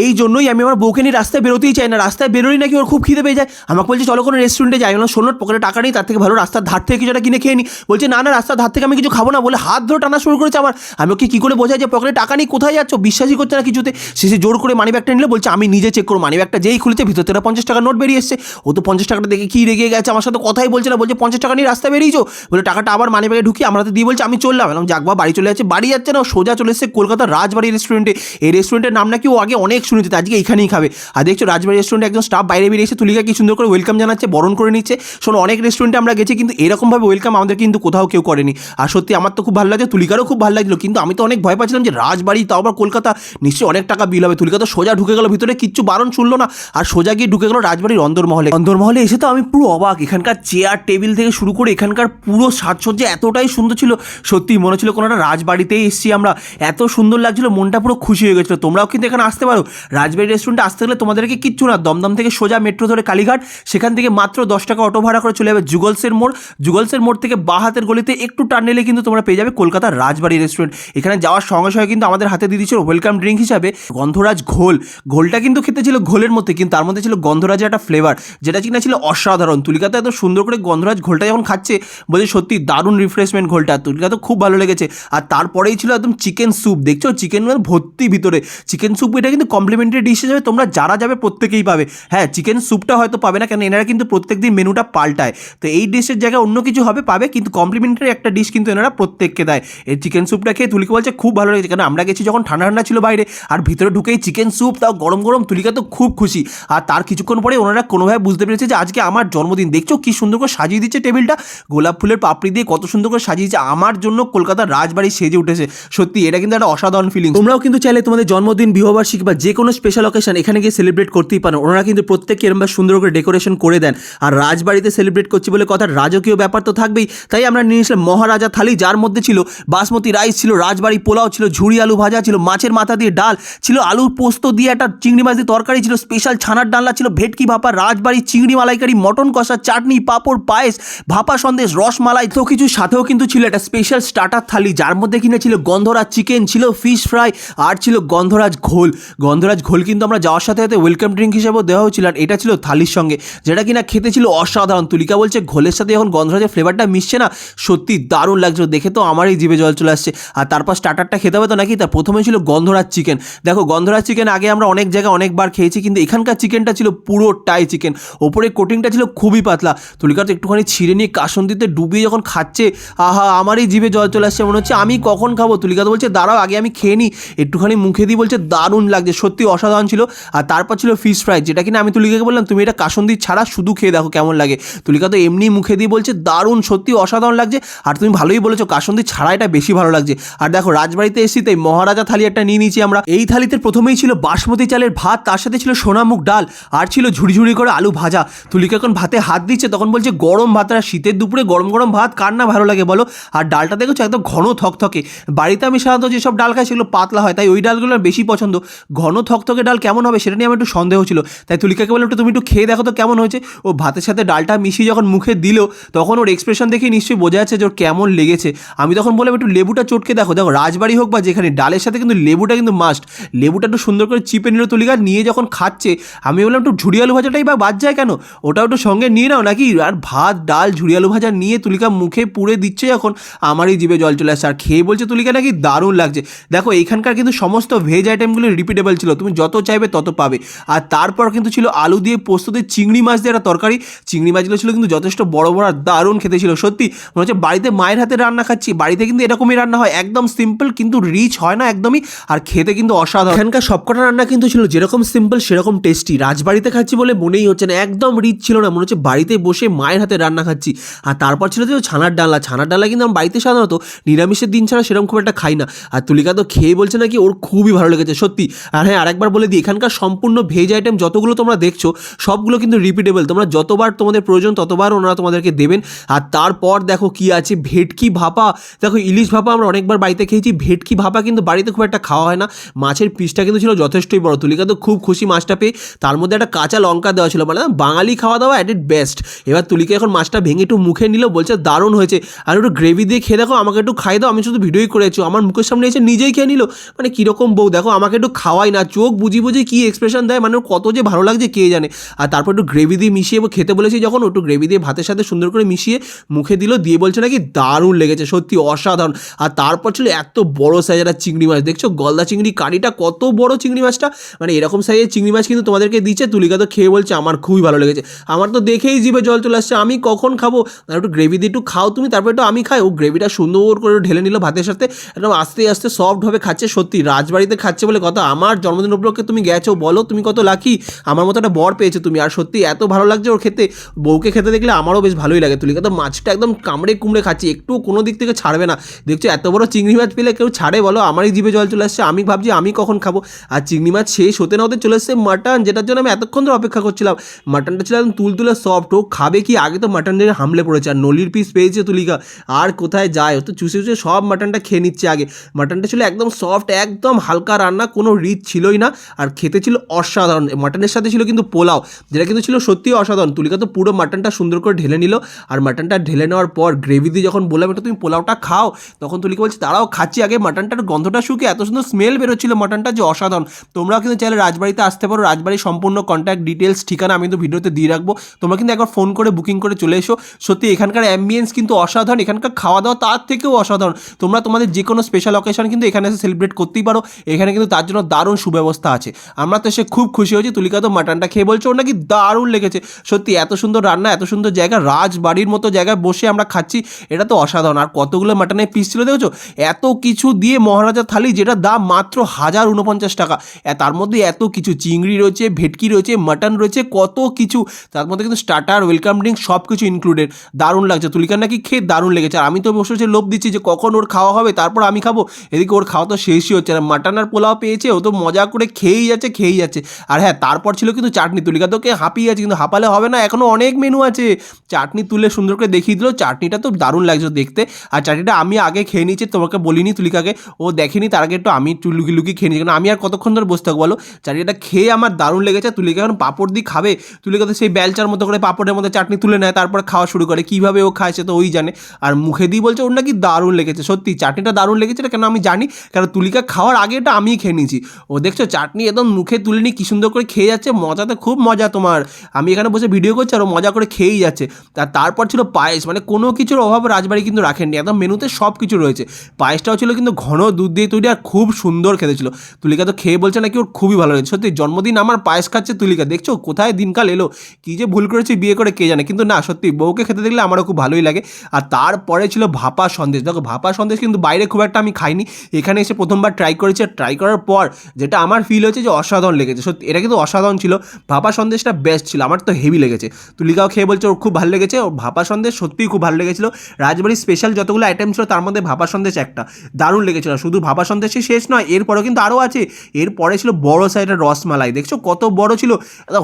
এই জন্যই আমি আমার বউকে নিয়ে রাস্তায় বেরোতেই চাই না। রাস্তায় বেরোই নাকি ওর খুব খিদে পেয়ে যায়। আমাকে বলছে, চলো কোনো রেস্টুরেন্টে যাই। না শোনো পকেটে টাকা নেই, তার থেকে ভালো রাস্তার ধার থেকে কিছু একটা কিনে খেয়ে নি। বলছে, না না, রাস্তার ধার থেকে আমি কিছু খাব না। বলে, হাত ধরে টানা শুরু করেছে আমার। আমি ওকে কী করে বোঝাই যে পকেটে টাকা নেই? কোথায় যাচ্ছ? বিশ্বাসই করছে না কিছুতে। শেষে জোর করে মানি ব্যাগটা নিলে, বলছে, আমি নিজে চেক করো মানি ব্যাগটা যেই খুলেছে, ভিতর থেকে পঞ্চাশ টাকা নোট বেরিয়ে এসছে। ও তো পঞ্চাশ টাকাটা দেখে কী রেগে গেছে, আমার সাথে কথাই বলছে না। বলছে, পঞ্চাশ টাকা নিয়ে রাস্তায় বেরিয়েছো? বলে, টাকাটা আবার মানি ব্যাগে ঢুকিয়ে আমরা তো দিয়ে বলছে, আমি চললাম। এলাম যাকবা বাড়ি চলে যাচ্ছে। বাড়ি যাচ্ছে না সোজা চলে এসেছে কলকাতার রাজবাড়ি রেস্টুরেন্টে এই রেস্টুরেন্টের নাম নাকি ও আগে অনেক শুনেছে আজকে এখানেই খাবে। আর দেখছ, রাজবাড়ি রেস্টুরেন্টে একজন স্টাফ বাইরে বেরিয়ে এসে তুলিকা কি সুন্দর করে ওয়েলকাম জানাচ্ছে, বরণ করে নিচ্ছে। শোনো, অনেক রেস্টুরেন্টে আমরা গেছি, কিন্তু এরকমভাবে ওয়েলকাম আমাদের কিন্তু কোথাও কেউ করেনি। আর সত্যি আমার তো খুব ভালো লাগছে, তুলিকারও খুব ভালো লাগল কিন্তু আমি তো অনেক ভয় পাচ্ছিলাম যে রাজবাড়ি, তাও আবার কলকাতা, নিশ্চয়ই অনেক টাকা বিল হবে। তুলিকা তো সোজা ঢুকে গেল, ভিতরে কিচ্ছু বারণ শুনলো না। আর সোজা গিয়ে ঢুকে গেল রাজবাড়ির অন্দরমহলে। অন্দরমহলে এসে তো আমি পুরো অবাক, এখানকার চেয়ার টেবিল থেকে শুরু করে এখানকার পুরো সাজসজ্জা এতটাই সুন্দর ছিল। সত্যি মনে ছিল কোনো একটা রাজবাড়িতেই এসেছি আমরা। এত সুন্দর লাগছিল, মনটা পুরো খুশি হয়ে গেছিল। তোমরাও কিন্তু এখানে আসতে পারো। রাজবাড়ি রেস্টুরেন্টে আসতে গেলে তোমাদেরকে কিচ্ছু না, দমদম থেকে সোজা মেট্রো ধরে কালীঘাট, সেখান থেকে মাত্র দশ টাকা অটো ভাড়া করে চলে যাবে যুগলসের মোড়। যুগলসের মোড় থেকে বা হাতের গলিতে একটু টান নিলে কিন্তু তোমরা পেয়ে যাবে কলকাতার রাজবাড়ি রেস্টুরেন্ট এখানে যাওয়ার সঙ্গে সঙ্গে কিন্তু আমাদের হাতে দিয়ে দিচ্ছিল ওয়েলকাম ড্রিঙ্ক হিসাবে গন্ধরাজ ঘোল। ঘোলটা কিন্তু খেতে ছিল ঘোলের মধ্যে, কিন্তু তার মধ্যে ছিল গন্ধরাজের একটা ফ্লেভার যেটা কিনা ছিল অসাধারণ। তুলিকা তো এত সুন্দর করে গন্ধরাজ ঘোলটা যখন খাচ্ছে, বলছে সত্যি দারুণ রিফ্রেশমেন্ট ঘোলটা তুলিকা তো খুব ভালো লেগেছে। আর তারপরেই ছিল একদম চিকেন স্যুপ দেখছ? চিকেন ভর্তি ভিতরে। চিকেন স্যুপ এটা কিন্তু কমপ্লিমেন্টারি ডিশ হিসেবে তোমরা যারা যাবে প্রত্যেকেই পাবে। হ্যাঁ চিকেন স্যুপটা হয়তো পাবে না কেন এনারা কিন্তু প্রত্যেক দিন মেনুটা পাল্টায়। তো এই ডিশের জায়গায় অন্য কিছু হবে, পাবে, কিন্তু কমপ্লিমেন্টারি একটা ডিশ কিন্তু এনারা প্রত্যেককে দেয়। এই চিকেন স্যুপটা খেয়ে তুলিকে বলছে, খুব ভালো লেগেছে। কারণ আমরা গেছি যখন ঠান্ডা ঠান্ডা ছিল বাইরে, আর ভিতরে ঢুকেই চিকেন স্যুপ তাও গরম গরম, তুলিকা তো খুব খুশি। আর তার কিছুক্ষণ পরে ওনারা কোনোভাবে বুঝতে পেরেছে যে আজকে আমার জন্মদিন। দেখছ কি সুন্দর করে সাজিয়ে দিচ্ছে টেবিলটা? গোলাপ ফুলের পাপড়ি দিয়ে কত সুন্দর করে সাজিয়েছে আমার জন্য কলকাতার রাজবাড়ি সেজে উঠেছে। সত্যি, এটা কিন্তু একটা অসাধারণ ফিলিং তোমরাও কিন্তু চাইলে তোমাদের জন্মদিন, বিবাহবার্ষিকী বা যে কোনো স্পেশাল অকেশন এখানে গিয়ে সেলিব্রেট করতেই পারেন। ওনারা কিন্তু প্রত্যেককে এরকম সুন্দর করে ডেকোরেশন করে দেন। আর রাজবাড়িতে সেলিব্রেট করছি বলে কথা, রাজকীয় ব্যাপার তো থাকবেই। তাই আমরা নিয়ে নিয়েছিলাম মহারাজা থালি, যার মধ্যে ছিল বাসমতি রাইস ছিল, রাজবাড়ি পোলাও ছিল ঝুড়ি আলু ভাজা ছিল, মাছের মাথা দিয়ে ডাল ছিল, আলুর পোস্ত দিয়ে একটা চিংড়ি মাছ দিয়ে তরকারি ছিল স্পেশাল ছানার ডালনা ছিল, ভেটকি ভাপা, রাজবাড়ি চিংড়ি মালাইকারি, মটন কষা, চাটনি, পাঁপড়, পায়েস, ভাপা সন্দেশ, রসমালাই, তো কিছু সাথেও কিন্তু ছিল একটা স্পেশাল স্টার্টার থালি, যার মধ্যে কিনে ছিল গন্ধরাজ চিকেন ছিল ফিশ ফ্রাই আর ছিল গন্ধরাজ ঘোল। গন্ধরাজ ঘোল কিন্তু আমরা যাওয়ার সাথে সাথে ওয়েলকাম ড্রিঙ্ক হিসেবেও দেওয়া হয়েছিল আর এটা ছিল থালির সঙ্গে, যেটা কিনা খেতে ছিল অসাধারণ। তুলিকা বলছে, ঘোলের সাথে যখন গন্ধরাজের ফ্লেভারটা মিশছে না। সত্যি দারুণ লাগছিল, দেখে তো আমারই জিভে জল চলে আসছে। আর তারপর স্টার্টারটা খেতে হবে তো নাকি? তার প্রথমে ছিল গন্ধরাজ চিকেন দেখো, গন্ধরাজ চিকেন আগে আমরা অনেক জায়গায় অনেকবার খেয়েছি, কিন্তু এখানকার চিকেনটা ছিল পুরো টাই চিকেন ওপরে কোটিংটা ছিল খুবই পাতলা। তুলিকা তো একটুখানি ছিঁড়ে নিয়ে কাসন্দিতে ডুবিয়ে যখন খাচ্ছে, আহা, আমারই জিভে জল চলে আসছে, মনে হচ্ছে আমি কখন খাব? তুলিকা তো বলছে, দাঁড়াও, আগে আমি খেয়ে নিই একটুখানি মুখে দিয়ে বলছে, দারুণ লাগছে সত্যি অসাধারণ ছিল। আর তারপর ছিল ফিশ ফ্রাই যেটা কিনা আমি তুলিকাকে বললাম, তুমি এটা কাসন্দি ছাড়া শুধু খেয়ে দেখো কেমন লাগে। তুলিকা তো এমনি মুখে দিয়ে বলছে, দারুণ, সত্যি অসাধারণ লাগছে। আর তুমি ভালোই বলেছ, কাসন্দি ছাড়া এটা বেশি ভালো লাগছে। আর দেখো, রাজবাড়িতে এসেছি, তাই মহারাজা থালি একটা নিয়ে নিয়েছি আমরা। এই থালিতে প্রথমেই ছিল বাসমতি চালের ভাত, তার সাথে ছিল সোনামুখ ডাল, আর ছিল ঝুড়ি ঝুড়ি করে আলু ভাজা। তুলিকা এখন ভাতে হাত দিচ্ছে, তখন বলছে, গরম ভাত, আর শীতের দুপুরে গরম গরম ভাত কার না ভালো লাগে বলো? আর ডালটা দেখেছ, একদম ঘন থকথকে। বাড়িতে আমি সাধারণত যেসব ডাল খাই, সেগুলো পাতলা হয়, তাই ওই ডালগুলো বেশি পছন্দ। ঘন থকথকে ডাল কেমন হবে সেটা নিয়ে আমার একটু সন্দেহ ছিল। তাই তুলিকাকে বললাম, একটু তুমি একটু খেয়ে দেখো তো কেমন হয়েছে। ও ভাতের সাথে ডালটা মিশিয়ে যখন মুখে দিল, তখন ওর এক্সপ্রেশন দেখে নিশ্চয়ই বোঝা যাচ্ছে যে ওর কেমন লেগেছে। আমি তখন বললাম, একটু লেবুটা চটকে দেখো। দেখো, রাজবাড়ি হোক বা যেখানে, ডালের সাথে কিন্তু লেবুটা কিন্তু মাস্ট লেবুটা একটু সুন্দর করে চিপে নিল তুলিকা, নিয়ে যখন খাচ্ছে, আমি বললাম, একটু ঝুড়ি আলু ভাজাটাই বা বাদ যায় কেন? ওটাও একটু সঙ্গে নিয়ে নাও নাকি? আর ভাত, ডাল, ঝুড়ি আলু ভাজা নিয়ে তুলিকা মুখে পুড়ে দিচ্ছে যখন, আমারই জিভে জল চলে আসছে। আর খেয়ে বলছে তুলিকা, নাকি দারুণ লাগছে। দেখো, এখানকার কিন্তু সমস্ত ভেজ আইটেমগুলো রিপিটেবল ছিল। তুমি যত চাইবে তত পাবে। আর তারপর কিন্তু ছিল আলু দিয়ে পোস্ত দিয়ে চিংড়ি মাছ দিয়ে একটা তরকারি। চিংড়ি মাছগুলো ছিল কিন্তু যথেষ্ট বড় বড় আর দারুণ খেতে ছিল, সত্যি। মনে হচ্ছে বাড়িতে মায়ের হাতে রান্না খাচ্ছি, বাড়িতে কিন্তু এরকমই রান্না হয়, একদম সিম্পল কিন্তু রিচ হয় না একদমই, আর খেতে কিন্তু অসাধারণ। এখানকার সবকটা রান্না কিন্তু ছিল যেরকম সিম্পল সেরকম টেস্টি রাজবাড়িতে খাচ্ছি বলে মনেই হচ্ছে না, একদম রিচ ছিল না, মনে হচ্ছে বাড়িতে বসে মায়ের হাতে রান্না খাচ্ছি। আর তারপর ছিল যে ছানার ডালা ছানার ডালা কিন্তু আমি বাড়িতে সাধারণত নিরামিষের দিন ছাড়া সেরকম খুব একটা খাই না। আর তুলিকা তো খেয়ে বলছে নাকি, ওর খুবই ভালো লেগেছে, সত্যি। আর হ্যাঁ আরেকবার বলে দিই, এখানকার সম্পূর্ণ ভেজ আইটেম যতগুলো তোমরা দেখছ, সবগুলো কিন্তু রিপিটেবল তোমরা যতবার তোমাদের প্রয়োজন, ততবার ওনারা তোমাদেরকে দেবেন। আর তারপর দেখো কি আছে, ভেটকি ভাপা। দেখো, ইলিশ ভাপা আমরা অনেকবার বাড়িতে খেয়েছি, ভেটকি ভাপা কিন্তু বাড়িতে খুব একটা খাওয়া হয় না। মাছের পিসটা কিন্তু ছিল যথেষ্টই বড়। তুলিকা তো খুব খুশি মাছটা পেয়ে, তার মধ্যে একটা কাঁচা লঙ্কা দেওয়া ছিল। মানে বাঙালি খাওয়া দাওয়া অ্যাট ইট বেস্ট এবার তুলিকা এখন মাছটা ভেঙে একটু মুখে নিল, বলছে, দারুণ হয়েছে। আর একটু গ্রেভি দিয়ে খেয়ে দেখো, আমাকে একটু খাই দাও, আমি শুধু ভিডিওই করেছি। আমার মুখের সামনে এসে নিজেই খেয়ে নিল। মানে কীরকম বউ, দেখো, আমাকে একটু খাওয়াই না। চোখ বুঝি বুঝি কী এক্সপ্রেশন দেয় মানে কত যে ভালো লাগছে কে জানে। আর তারপর একটু গ্রেভি দিয়ে মিশিয়ে খেতে বলেছি যখন একটু গ্রেভি দিয়ে ভাতের সাথে সুন্দর করে মিশিয়ে মুখে দিল, দিয়ে বলছে নাকি দারুণ লেগেছে, সত্যি অসাধারণ। আর তারপর ছিল এত বড় সাইজের একটা চিংড়ি মাছ, দেখছ? গলদা চিংড়ি কারিটা কত বড় চিংড়ি মাছটা? মানে এরকম সাইজের চিংড়ি মাছ কিন্তু তোমাদেরকে দিচ্ছে, তুলিকা তো খেয়ে বলছে, আমার খুবই ভালো লেগেছে। আমার তো দেখেই জিভে জল চলে আসছে, আমি কখন খাব? আর একটু গ্রেভি দিয়ে একটু খাও তুমি, তারপর একটু আমি খাই। ও গ্রেভিটা সুন্দর করে ঢেলে নিল ভাতের সাথে, একদম আস্তে আস্তে সফটভাবে খাচ্ছে, সত্যি রাজবাড়িতে খাচ্ছে বলে কথা, আমার জন্মদিন উপলক্ষে তুমি গেছো, বলো তুমি কত লাকি আমার মতো একটা বর পেয়েছ তুমি। আর সত্যি এত ভালো লাগছে ওর খেতে। বউকে খেতে দেখলে আমারও বেশ ভালোই লাগে তুলিকা। তো মাছটা একদম কামড়ে কুমড়ে খাচ্ছি একটু কোনো দিক থেকে ছাড়বে না। দেখছ এত বড় চিংড়ি মাছ পেলে কেউ ছাড়ে? বলো, আমারই জিভে জল চলে আসছে, আমি ভাবছি আমি কখন খাব? আর চিংড়ি মাছ শেষ হতে না হতে চলে এসছে মাটন যেটার জন্য আমি এতক্ষণ ধরে অপেক্ষা করছিলাম। মাটনটা ছিল একদম তুল তুলে সফট ও খাবে কি? আগে তো মাটন দিয়ে হামলে পড়েছে। আর নলির পিস পেয়েছে তুলিকা। আর কোথায় যায়? ও তো চুষে চুষে সব মাটনটা খেয়ে নিচ্ছে আগে। মাটনটা ছিল একদম সফট একদম হালকা রান্না, কোনো রিচ ছিলই না, আর খেতে ছিল অসাধারণ। মাটনের সাথে ছিল কিন্তু পোলাও, যেটা কিন্তু ছিল সত্যি অসাধারণ। তুলিকা তো পুরো মাটনটা সুন্দর করে ঢেলে নিল, আর মাটনটা ঢেলে নেওয়ার পর গ্রেভি দিয়ে যখন বললাম, এটা তুমি পোলাওটা খাও? তখন তুলিকা বলছে তারাও খাচ্ছি আগে। মাটনটার গন্ধটা শুকে এত সুন্দর স্মেল বেরোচ্ছিল মাটনটা যে অসাধারণ। তোমরাও কিন্তু চাইলে রাজবাড়িতে আসতে পারো। রাজবাড়ির সম্পূর্ণ কন্ট্যাক্ট ডিটেলস ঠিকানা আমি কিন্তু ভিডিওতে দিয়ে রাখব। তোমরা কিন্তু একবার ফোন করে বুকিং করে চলে এসো। সত্যি এখানকার অ্যাম্বিয়েন্স কিন্তু অসাধারণ। এখানকার খাওয়া দাওয়া তার থেকেও অসাধারণ। তোমরা তোমাদের যে কোনো স্পেশাল অকেশন কিন্তু এখানে এসে সেলিব্রেট করতেই পারো। এখানে কিন্তু তার জন্য দারুণ সুব্যবস্থা আছে। আমরা তো সে খুব খুশি হয়েছি। তুলিকা, তো মাটনটা খেয়ে বলছো, ওর নাকি দারুণ লেগেছে। সত্যি, এত সুন্দর রান্না, এত সুন্দর জায়গা, রাজবাড়ির মতো জায়গায় বসে আমরা খাচ্ছি, এটা তো অসাধারণ। আর কতগুলো মাটনের পিস ছিল দেখেছ? এত কিছু দিয়ে মহারাজা থালি, যেটা দাম মাত্র হাজার উনপঞ্চাশ টাকা। তার মধ্যে এত কিছু চিংড়ি রয়েছে, ভেটকি রয়েছে, মাটন রয়েছে, কত কিছু। তার মধ্যে কিন্তু স্টার্টার ওয়েলকাম ড্রিঙ্ক সব কিছু ইনক্লুডেড দারুণ লাগছে। তুলিকার নাকি খেয়ে দারুণ লেগেছে। আর আমি তো বসে বসে লোভ দিচ্ছি যে কখন ওর খাওয়া হবে, তারপর আমি খাব। এদিকে ওর খাওয়া তো শেষই হচ্ছে না। মাটন আর পোলাও পেয়েছে, ও তো মজা করে খেয়েই যাচ্ছে খেয়েই যাচ্ছে। আর হ্যাঁ তারপর ছিল কিন্তু চাটনি তুলিকা তোকে হাঁপিয়ে আছে কিন্তু হাঁপালে হবে না এখনও অনেক মেনু আছে। চাটনি তুলে সুন্দর করে দেখিয়ে দিল, চাটনিটা তো দারুণ লাগছে দেখতে। আর চাটনিটা আমি আগে খেয়ে নিয়েছি, তোমাকে বলিনি তুলিকাকে। ও দেখেনি, তার আগে একটু আমি লুকি লুকি খেয়ে নিয়েছি। কারণ আমি আর কতক্ষণ ধরে বসে থাকব বলো? চাটনিটা খেয়ে আমার দারুণ লেগেছে। তুলিকা এখন পাঁপড় দিয়ে খাবে। তুলিকা তো সেই বেলচার মতো করে পাঁপড়ের মধ্যে চাটনি তুলে নেয়, তারপর খাওয়া শুরু করে। কীভাবে ও খায় সে তো ওই জানে। আর মুখে দিয়ে বলছে, ওর নাকি দারুণ লেগেছে। সত্যি, চাটনিটা দারুণ লেগেছে এটা কেন আমি জানি? কারণ তুলিকা খাওয়ার আগে এটা আমিই খেয়ে নিয়েছি। ও দেখছ, চাটনি একদম মুখে তুলে নিয়ে কী সুন্দর করে খেয়ে যাচ্ছে, মজাতে খুব মজা তোমার। আমি এখানে বসে ভিডিও করছি, আর ও মজা করে খেয়েই যাচ্ছে। আর তারপর ছিল পায়েস মানে কোনো কিছুর অভাব রাজবাড়ি কিন্তু রাখেননি, একদম মেনুতে সব কিছু রয়েছে। পায়েসটাও ছিল কিন্তু ঘন দুধ দিয়ে তৈরি আর খুব সুন্দর খেতে ছিল তুলিকা তো খেয়ে বলছে নাকি ওর খুবই ভালো লেগেছে। সত্যি, জন্মদিন আমার পায়েস খাচ্ছে তুলিকা। দেখছ, কোথায় দিনকাল এলো? কী যে ভুল করেছে বিয়ে করে কে জানে? কিন্তু না, সত্যি, বউকে খেতে দেখলে আমারও খুব ভালোই লাগে। আর তারপরে ছিল ভাপা সন্দেশ। দেখো, ভাপা সন্দেশ কিন্তু বাইরে খুব একটা আমি খাইনি। এখানে এসে প্রথমবার ট্রাই করেছি। আর ট্রাই করার পর যেটা আমার ফিল হয়েছে যে অসাধারণ লেগেছে। সত্যি, এটা কিন্তু অসাধারণ ছিল। ভাপা সন্দেশটা বেস্ট ছিল, আমার তো হেভি লেগেছে। তুলিকাও খেয়ে বলছে, ওর খুব ভালো লেগেছে। ওর ভাপা সন্দেশ সত্যিই খুব ভালো লেগেছিল। রাজবাড়ির স্পেশাল যতগুলো আইটেম ছিল, তার মধ্যে ভাপা সন্দেশ একটা। দারুণ লেগেছিল। শুধু ভাপা সন্দেশই শেষ নয়, এরপরেও কিন্তু আরও আছে। এরপরে ছিল বড় সাইডের রসমালাই। দেখছ, কত বড় ছিল।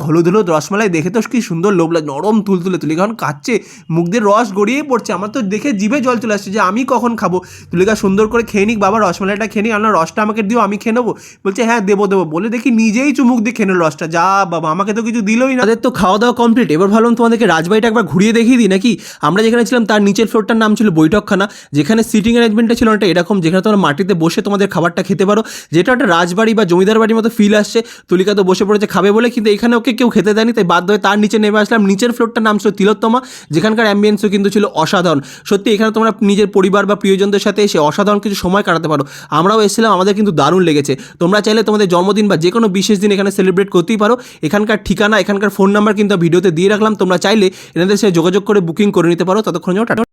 হলুদ হলুদ রসমালাই দেখে তো কি সুন্দর লোভ লাগে। নরম তুলতুলে তুলিকা এখন কাচ্ছে মুখ দিয়ে রস গড়িয়েই পড়ছে। আমার তো দেখে জিভে জল চলে আসছে যে আমি কখন খাব? তুলিকা সুন্দর করে খেয়ে নিক, বাবা, রসমালাইটা খেয়ে নিক। আপনার রসটা আমাকে দিও, আমি খেয়ে নেব। বলছে হ্যাঁ দেবো দেবো। বলে দেখি নিজেই চুমুক দিয়ে খেয়ে নিল রসটা। যা বাবা, আমাকে তো কিছু দিলই না। তাদের তো খাওয়া দাওয়া কমপ্লিট এবার ভাবলাম তোমাদেরকে রাজবাড়িটা একবার ঘুরিয়ে দেখিয়ে দিই নাকি? আমরা যেখানে ছিলাম তার নিচের ফ্লোরটার নাম ছিল বৈঠকখানা। যেখানে সিটিং অ্যারেঞ্জমেন্টটা ছিল একটা এরকম। যেখানে তোমরা মাটিতে বসে তোমাদের খাবারটা খেতে পারো। যেটা একটা রাজবাড়ি বা জমিদার বাড়ির মতো ফিল আসছে। তুলিকা তো বসে পড়েছে, খাবে বলে। কিন্তু এখানে ওকে কেউ খেতে দেয়নি, তাই বাধ্য হয়ে তার নিচে নেমে আসলাম। নিচের ফ্লোরটার নাম ছিল তিলোত্তমা। যেখানকার অ্যাম্বিয়েন্সও কিন্তু ছিল অসাধারণ। সত্যি, এখানে তোমরা নিজের পরিবার বা প্রিয়জনদের সাথে এসে অসাধারণ কিছু সময় কাটাতে পারো। আমরাও এসেছিলাম, আমাদের কিন্তু দারুণ লেগেছে। তোমরা চাইলে তোমাদের জন্মদিন বা যে কোনো বিশেষ দিন এখানে সেলিব্রেট করতেই পারো। এখানকার ঠিকানা, এখানকার ফোন নাম্বার কিন্তু ভিডিওতে দিয়ে রাখলাম। তোমরা চাইলে এনাদের সাথে যোগাযোগ করে বুকিং করে নিতে পারো। ততক্ষণ যাও টাটা।